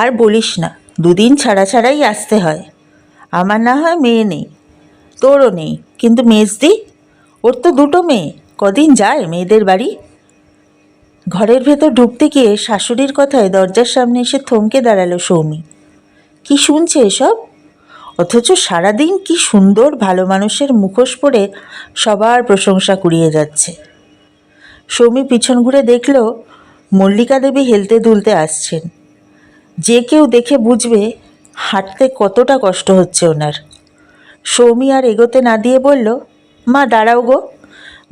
আর বলিস না, দুদিন ছাড়া ছাড়াই আসতে হয়। আমার না হয় মেয়ে নেই, তোরও নেই, কিন্তু মেজদি, ওর তো দুটো মেয়ে, কদিন যায় মেয়েদের বাড়ি? ঘরের ভেতর ঢুকতে গিয়ে শাশুড়ির কথায় দরজার সামনে এসে থমকে দাঁড়াল সৌমি। কি শুনছে এসব? অথচ সারাদিন কি সুন্দর ভালো মানুষের মুখোশ পরে সবার প্রশংসা কুড়িয়ে যাচ্ছে। সৌমি পিছন ঘুরে দেখল, মল্লিকা দেবী হেলতে দুলতে আসছেন। যে কেউ দেখে বুঝবে হাঁটতে কতটা কষ্ট হচ্ছে ওনার। সৌমি আর এগোতে না দিয়ে বলল, মা, দাঁড়াও গো,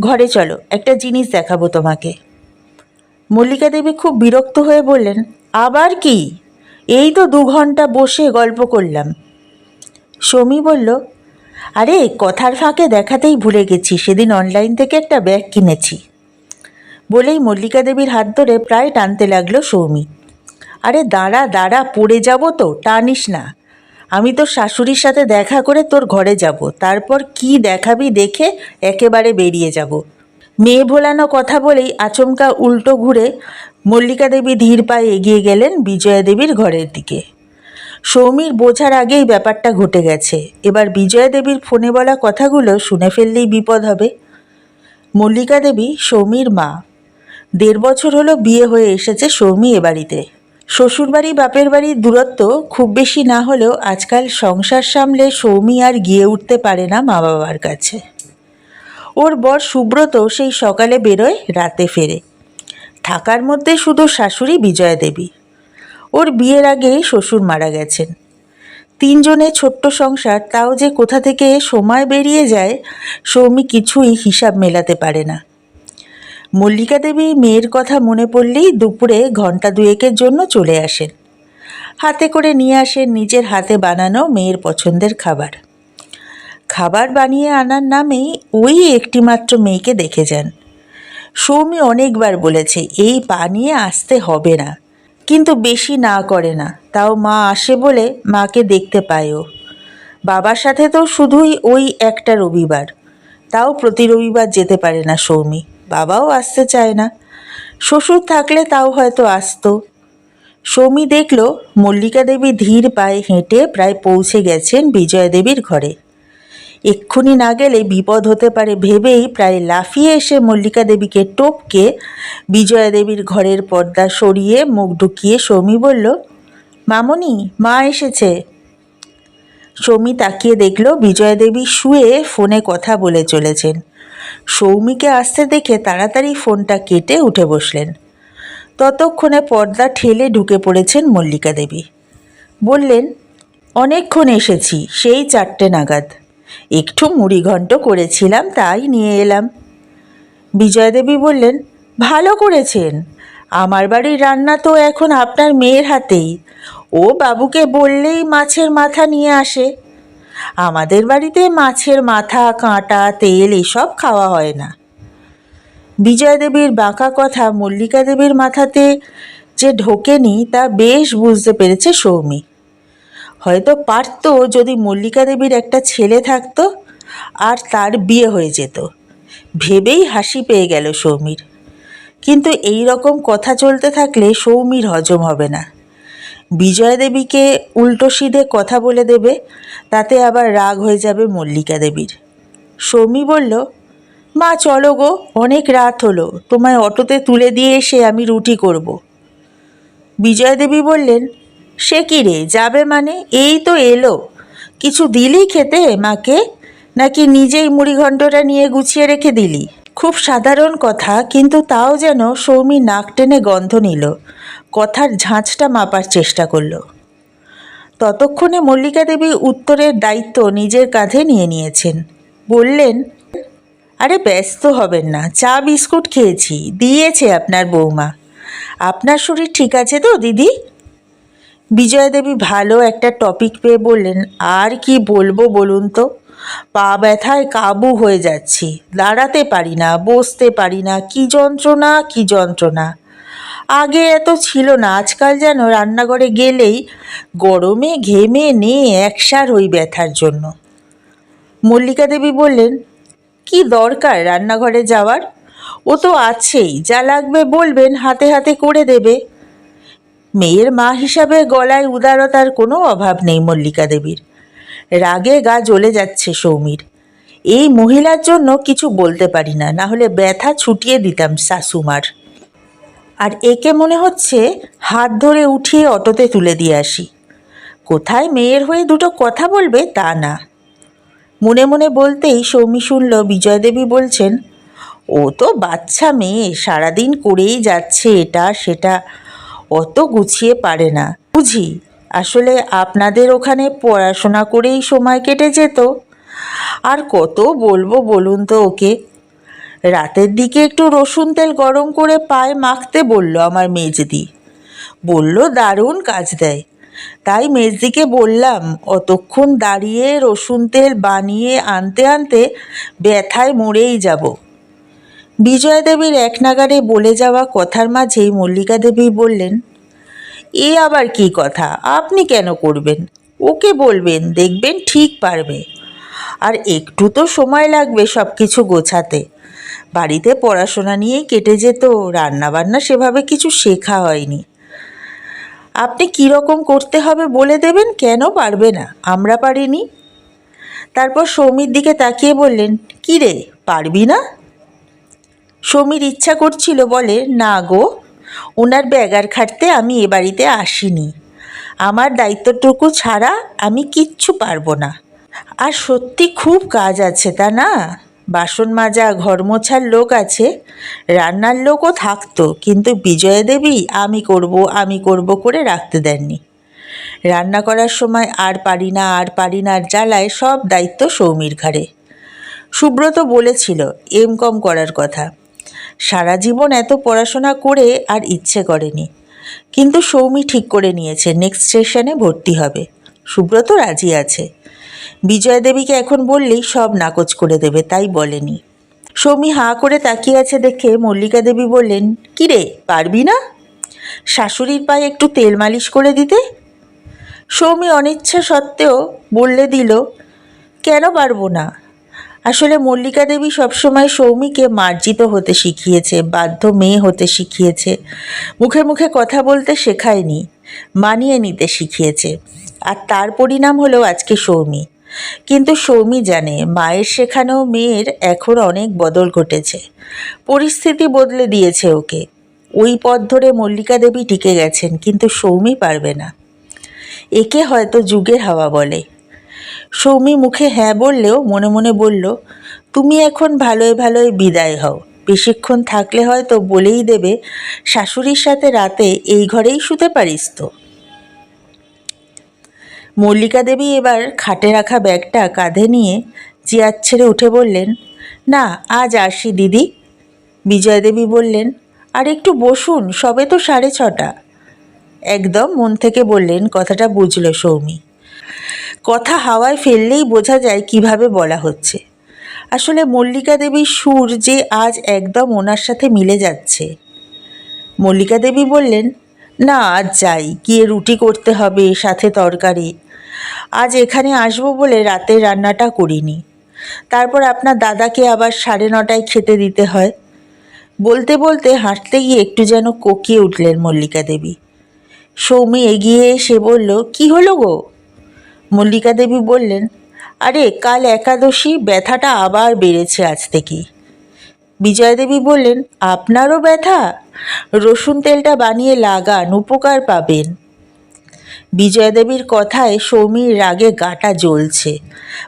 ঘরে চলো, একটা জিনিস দেখাবো তোমাকে। মল্লিকা দেবী খুব বিরক্ত হয়ে বললেন, আবার কি? এই তো দু ঘণ্টা বসে গল্প করলাম। সৌমি বলল, আরে, কথার ফাঁকে দেখাতেই ভুলে গেছি, সেদিন অনলাইন থেকে একটা ব্যাগ কিনেছি। বলেই মল্লিকা দেবীর হাত ধরে প্রায় টানতে লাগল সৌমি। আরে দাঁড়া দাঁড়া, পড়ে যাব তো, টানিস না। আমি তোর শাশুড়ির সাথে দেখা করে তোর ঘরে যাব, তারপর কি দেখাবি দেখে একেবারে বেরিয়ে যাব। মেয়ে ভোলানো কথা বলেই আচমকা উল্টো ঘুরে মল্লিকা দেবী ধীর পায়ে এগিয়ে গেলেন বিজয়া দেবীর ঘরের দিকে। সৌমির বোঝার আগেই ব্যাপারটা ঘটে গেছে। এবার বিজয়া দেবীর ফোনে বলা কথাগুলো শুনে ফেললেই বিপদ হবে। মল্লিকা দেবী, সৌমির মা। দেড় বছর হলো বিয়ে হয়ে এসেছে সৌমি এ বাড়িতে। শ্বশুরবাড়ি, বাপের বাড়ির দূরত্ব খুব বেশি না হলেও আজকাল সংসার সামলে সৌমি আর গিয়ে উঠতে পারে না মা বাবার কাছে। ওর বর সুব্রত সেই সকালে বেরোয়, রাতে ফেরে। থাকার মধ্যে শুধু শাশুড়ি বিজয়া দেবী। ওর বিয়ের আগেই শ্বশুর মারা গেছেন। তিনজনে ছোট্ট সংসার, তাও যে কোথা থেকে সময় বেরিয়ে যায়, সৌমি কিছুই হিসাব মেলাতে পারে না। মল্লিকা দেবী মেয়ের কথা মনে পড়লেই দুপুরে ঘণ্টা দুয়েকের জন্য চলে আসেন। হাতে করে নিয়ে আসেন নিজের হাতে বানানো মেয়ের পছন্দের খাবার। খাবার বানিয়ে আনার নামেই ওই একটিমাত্র মেয়েকে দেখে যান। সৌমি অনেকবার বলেছে, এই পা নিয়ে আসতে হবে না। কিন্তু বেশি না করে না, তাও মা আসে বলে মাকে দেখতে পায়ও। বাবার সাথে তো শুধুই ওই একটা রবিবার। তাও প্রতি রবিবার যেতে পারে না সৌমি। বাবাও আসতে চায় না। শ্বশুর থাকলে তাও হয়তো আসতো। সৌমি দেখল, মল্লিকা দেবী ধীর পায়ে হেঁটে প্রায় পৌঁছে গেছেন বিজয়া দেবীর ঘরে। এক্ষুনি না গেলে বিপদ হতে পারে ভেবেই প্রায় লাফিয়ে এসে মল্লিকা দেবীকে টপকে বিজয়া দেবীর ঘরের পর্দা সরিয়ে মুখ ঢুকিয়ে সৌমি বলল, মামনি, মা এসেছে। সৌমি তাকিয়ে দেখল বিজয়া দেবী শুয়ে ফোনে কথা বলে চলেছেন। সৌমিকে আসতে দেখে তাড়াতাড়ি ফোনটা কেটে উঠে বসলেন। ততক্ষণে পর্দা ঠেলে ঢুকে পড়েছেন মল্লিকা দেবী। বললেন, অনেকক্ষণ এসেছি, সেই চারটে নাগাদ। একটু মুড়িঘণ্ট করেছিলাম, তাই নিয়ে এলাম। বিজয় দেবী বললেন, ভালো করেছেন। আমার বাড়ির রান্না তো এখন আপনার মেয়ের হাতেই। ও বাবুকে বললেই মাছের মাথা নিয়ে আসে। আমাদের বাড়িতে মাছের মাথা, কাঁটা, তেল এসব খাওয়া হয় না। বিজয় দেবীর বাঁকা কথা মল্লিকা দেবীর মাথাতে যে ঢোকেনি তা বেশ বুঝতে পেরেছে সৌমি। হয়তো পারত যদি মল্লিকা দেবীর একটা ছেলে থাকতো আর তার বিয়ে হয়ে যেত। ভেবেই হাসি পেয়ে গেল সৌমির। কিন্তু এই রকম কথা চলতে থাকলে সৌমির হজম হবে না। বিজয়া দেবীকে উল্টো সিধে কথা বলে দেবে, তাতে আবার রাগ হয়ে যাবে মল্লিকা দেবীর। সৌমি বলল, মা, চলো গো, অনেক রাত হলো, তোমায় অটোতে তুলে দিয়ে এসে আমি রুটি করব। বিজয়া দেবী বললেন, সে কি রে, যাবে মানে? এই তো এলো। কিছু দিলি খেতে, মাকে? নাকি নিজেই মুড়িঘণ্টটা নিয়ে গুছিয়ে রেখে দিলি? খুব সাধারণ কথা, কিন্তু তাও যেন সৌমি নাক টেনে গন্ধ নিল। কথার ঝাঁঝটা মাপার চেষ্টা করল। ততক্ষণে মল্লিকা দেবী উত্তরের দায়িত্ব নিজের কাঁধে নিয়ে নিয়েছেন। বললেন, আরে ব্যস্ত হবেন না, চা, বিস্কুট খেয়েছি, দিয়েছে আপনার বৌমা। আপনার শরীর ঠিক আছে তো, দিদি? বিজয়া দেবী ভালো একটা টপিক পেয়ে বললেন, আর কি বলব বলুন তো? পা ব্যথায় কাবু হয়ে যাচ্ছি। দাঁড়াতে পারি না, বসতে পারি না, কি যন্ত্রণা কি যন্ত্রণা। আগে এত ছিল না, আজকাল যেন রান্নাঘরে গেলেই গরমে ঘেমে নে একসার ওই ব্যথার জন্য। মল্লিকা দেবী বললেন, কি দরকার রান্নাঘরে যাওয়ার? ও তো আছেই, যা লাগবে বলবেন, হাতে হাতে করে দেবে। মেয়ের মা হিসাবে গলায় উদারতার কোনো অভাব নেই মল্লিকা দেবীর। রাগে গা জ্বলে যাচ্ছে সৌমির। এই মহিলার জন্য কিছু বলতে পারি না না হলে ব্যথা ছুটিয়ে দিতাম শাশুমার। আর একে মনে হচ্ছে হাত ধরে উঠিয়ে অটোতে তুলে দিয়ে আসি। কোথায় মেয়ের হয়ে দুটো কথা বলবে তা না। মনে মনে বলতেই সৌমি শুনল, বিজয়দেবী বলছেন, ও তো বাচ্চা মেয়ে, সারাদিন করেই যাচ্ছে এটা সেটা, অত গুছিয়ে পারে না। বুঝি আসলে আপনাদের ওখানে পড়াশোনা করেই সময় কেটে যেত। আর কত বলব বলুন তো ওকে। রাতের দিকে একটু রসুন তেল গরম করে পায়ে মাখতে বলল আমার মেজদি। বলল, দারুণ কাজ দেয়। তাই মেজদিকে বললাম, অতক্ষণ দাঁড়িয়ে রসুন তেল বানিয়ে আনতে আনতে ব্যথায় মরেই যাব। বিজয়া দেবীর এক নাগারে বলে যাওয়া কথার মাঝেই মল্লিকা দেবী বললেন এ আবার কি কথা? আপনি কেন করবেন? ওকে বলবেন, দেখবেন ঠিক পারবে। আর একটু তো সময় লাগবে সব কিছু গোছাতে। বাড়িতে পড়াশোনা নিয়েই কেটে যেত, রান্নাবান্না সেভাবে কিছু শেখা হয়নি। আপনি কী রকম করতে হবে বলে দেবেন কেন পারবে না? আমরা পারিনি। তারপর সৌমির দিকে তাকিয়ে বললেন, কী রে, পারবি না? সমীর ইচ্ছা করছিল, বলে, না গো। ওনার ব্যাগার খাটতে আমি এ বাড়িতে আসিনি। আমার দায়িত্বটুকু ছাড়া আমি কিচ্ছু পারব না। আর সত্যি খুব কাজ আছে, তা না? বাসন মাজা, ঘর মোছার লোক আছে, রান্নার লোকও থাকতো, কিন্তু বিজয়া দেবী আমি করব আমি করব করে রাখতে দেননি। রান্না করার সময় আর পারি না, আর পারি না জ্বালায় সব দায়িত্ব সৌমির ঘাড়ে। সুব্রত বলেছিল, এম কম করার কথা। সারা জীবন এত পড়াশোনা করে আর ইচ্ছে করেনি। কিন্তু সৌমি ঠিক করে নিয়েছে নেক্সট স্টেশনে ভর্তি হবে। সুব্রত রাজি আছে। বিজয়া দেবীকে এখন বললেই সব নাকচ করে দেবে, তাই বলেনি। সৌমি হাঁ করে তাকিয়ে আছে দেখে মল্লিকা দেবী বললেন কি রে পারবি না? শাশুড়ির পায়ে একটু তেল মালিশ করে দিতে? সৌমি অনিচ্ছা সত্ত্বেও বললে দিল, কেন পারব না? আসলে মল্লিকা দেবী সবসময় সৌমিকে মার্জিত হতে শিখিয়েছে, বাধ্য মেয়ে হতে শিখিয়েছে। মুখে মুখে কথা বলতে শেখায়নি, মানিয়ে নিতে শিখিয়েছে। আর তার পরিণাম হলো আজকে সৌমি। কিন্তু সৌমি জানে, মায়ের শেখানো মেয়ের এখন অনেক বদল ঘটেছে। পরিস্থিতি বদলে দিয়েছে ওকে। ওই পথ ধরে মল্লিকা দেবী টিকে গেছেন, কিন্তু সৌমি পারবে না। একে হয়তো যুগের হাওয়া বলে। সৌমি মুখে হ্যাঁ বললেও মনে মনে বলল, তুমি এখন ভালোই ভালোই বিদায় হও। বেশিক্ষণ থাকলে হয়তো বলেই দেবে, শাশুড়ির সাথে রাতে এই ঘরেই শুতে পারিস তো। মল্লিকা দেবী এবার খাটে রাখা ব্যাগটা কাঁধে নিয়ে চেয়ার ছেড়ে উঠে বললেন, না, আজ আসি দিদি। বিজয় দেবী বললেন, আর একটু বসুন, সবে তো সাড়ে ছটা। একদম মন থেকে বললেন কথাটা বুঝল সৌমি। কথা হাওয়ায় ফেললেই বোঝা যায় কীভাবে বলা হচ্ছে। আসলে মল্লিকা দেবীর সুর যে আজ একদম ওনার সাথে মিলে যাচ্ছে। মল্লিকা দেবী বললেন, না, আজ যাই, গিয়ে রুটি করতে হবে, সাথে তরকারি। আজ এখানে আসব বলে রাতের রান্নাটা করিনি। তারপর আপনার দাদাকে আবার সাড়ে নটায় খেতে দিতে হয়। বলতে বলতে হাঁটতে গিয়ে একটু যেন কোকিয়ে উঠলেন মল্লিকা দেবী। সৌমি এগিয়ে এসে বলল, কি হলো গো? মল্লিকা দেবী বললেন, আরে, কাল একাদশী, ব্যথাটা আবার বেড়েছে আজ থেকেই বিজয় দেবী বললেন, আপনারও ব্যথা? রসুন তেলটা বানিয়ে লাগান, উপকার পাবেন। বিজয় দেবীর কথায় সৌমির রাগে গাটা জ্বলছে।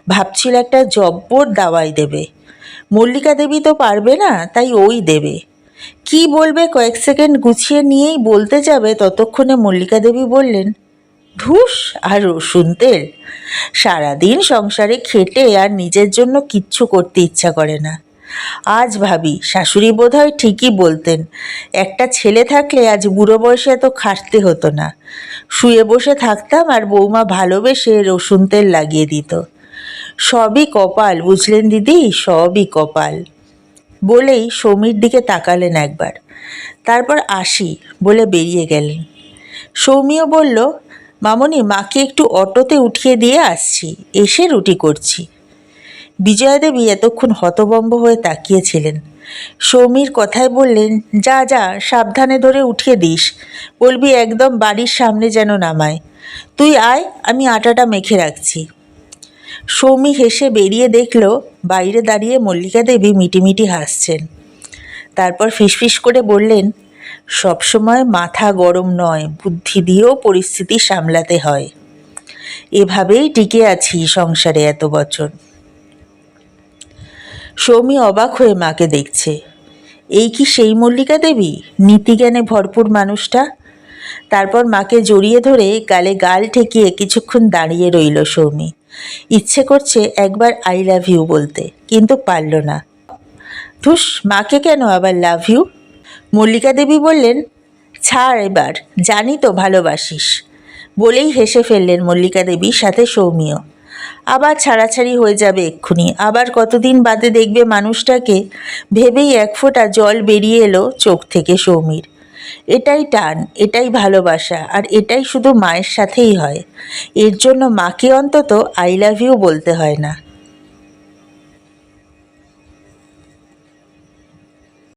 ভাবছিল একটা জব্বর দাওয়াই দেবে। মল্লিকা দেবী তো পারবে না, তাই ওই দেবে। কি বলবে কয়েক সেকেন্ড গুছিয়ে নিয়েই বলতে যাবে? ততক্ষণে মল্লিকা দেবী বললেন ধুস আর রসুন তেল। সারাদিন সংসারে খেটে আর নিজের জন্য কিচ্ছু করতে ইচ্ছা করে না। আজ ভাবি, শাশুড়ি বোধহয় ঠিকই বলতেন, একটা ছেলে থাকলে আজ বুড়ো বয়সে এত খাটতে হতো না। শুয়ে বসে থাকতাম আর বৌমা ভালোবেসে রসুন তেল লাগিয়ে দিত। সবই কপাল, বুঝলেন দিদি? সবই কপাল। বলেই সমীর দিকে তাকালেন একবার। তারপর আসি বলে বেরিয়ে গেলেন। সৌমিও বলল মামনি মাকে একটু অটোতে উঠিয়ে দিয়ে আসছি, এসে রুটি করছি। বিজয়া দেবী এতক্ষণ হতবম্ব হয়ে তাকিয়েছিলেন। সৌমির কথায় বললেন, যা যা, সাবধানে ধরে উঠিয়ে দিস। বলবি একদম বাড়ির সামনে যেন নামায়। তুই আয়, আমি আটাটা মেখে রাখছি। সৌমি হেসে বেরিয়ে দেখল, বাইরে দাঁড়িয়ে মল্লিকা দেবী মিটিমিটি হাসছেন। তারপর ফিসফিস করে বললেন সবসময় মাথা গরম নয়, বুদ্ধি দিয়েও পরিস্থিতি সামলাতে হয়। এভাবেই টিকে আছি সংসারে এত বছর। সৌমি অবাক হয়ে মাকে দেখছে। এই কি সেই মল্লিকা দেবী? নীতিজ্ঞানে ভরপুর মানুষটা? তারপর মাকে জড়িয়ে ধরে গালে গাল ঠেকিয়ে কিছুক্ষণ দাঁড়িয়ে রইল সৌমি। ইচ্ছে করছে একবার আই লাভ ইউ বলতে, কিন্তু পারল না। ধুস, মাকে কেন আবার লাভ ইউ? মল্লিকা দেবী বললেন, ছাড় এবার, জানি তো ভালোবাসিস। বলেই হেসে ফেললেন মল্লিকা দেবী, সাথে সৌমিও। আবার ছাড়াছাড়ি হয়ে যাবে এক্ষুনি। আবার কতদিন বাদে দেখবে মানুষটাকে? ভেবেই এক ফোঁটা জল বেরিয়ে এলো চোখ থেকে সৌমির। এটাই টান, এটাই ভালোবাসা, আর এটাই শুধু মায়ের সাথেই হয়। এর জন্য মাকে অন্তত আই লাভ ইউ বলতে হয় না।